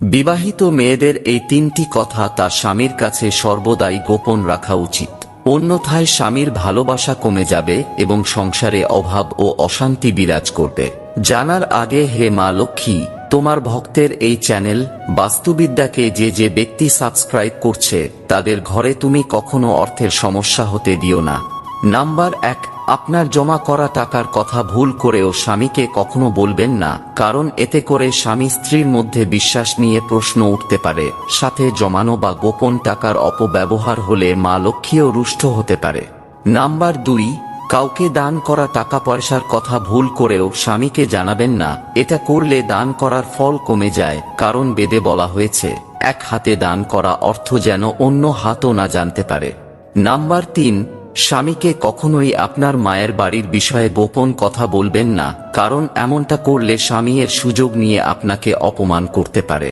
বিবাহিত মেয়েদের এই তিনটি কথা তার স্বামীর কাছে সর্বদাই গোপন রাখা উচিত। অন্যথায় স্বামীর ভালোবাসা কমে যাবে এবং সংসারে অভাব ও অশান্তি বিরাজ করবে। জানার আগে হে মা লক্ষ্মী, তোমার ভক্তের এই চ্যানেল বাস্তুবিদ্যাকে যে যে ব্যক্তি সাবস্ক্রাইব করছে, তাদের ঘরে তুমি কখনো অর্থের সমস্যা হতে দিও না। নাম্বার এক আপনার জমা করা টাকার কথা ভুল করেও স্বামীকে কখনো বলবেন না, কারণ এতে করে স্বামী স্ত্রীর মধ্যে বিশ্বাস নিয়ে প্রশ্ন উঠতে পারে, সাথে জমানো বা গোপন টাকার অপব্যবহার হলে মা লক্ষ্মীও রুষ্ট হতে পারে। নাম্বার দুই, কাউকে দান করা টাকা পয়সার কথা ভুল করেও স্বামীকে জানাবেন না, এটা করলে দান করার ফল কমে যায়, কারণ বেদে বলা হয়েছে, এক হাতে দান করা অর্থ যেন অন্য হাতও না জানতে পারে। নাম্বার তিন স্বামীকে কখনোই আপনার মায়ের বাড়ির বিষয়ে গোপন কথা বলবেন না, কারণ এমনটা করলে স্বামী এর সুযোগ নিয়ে আপনাকে অপমান করতে পারে।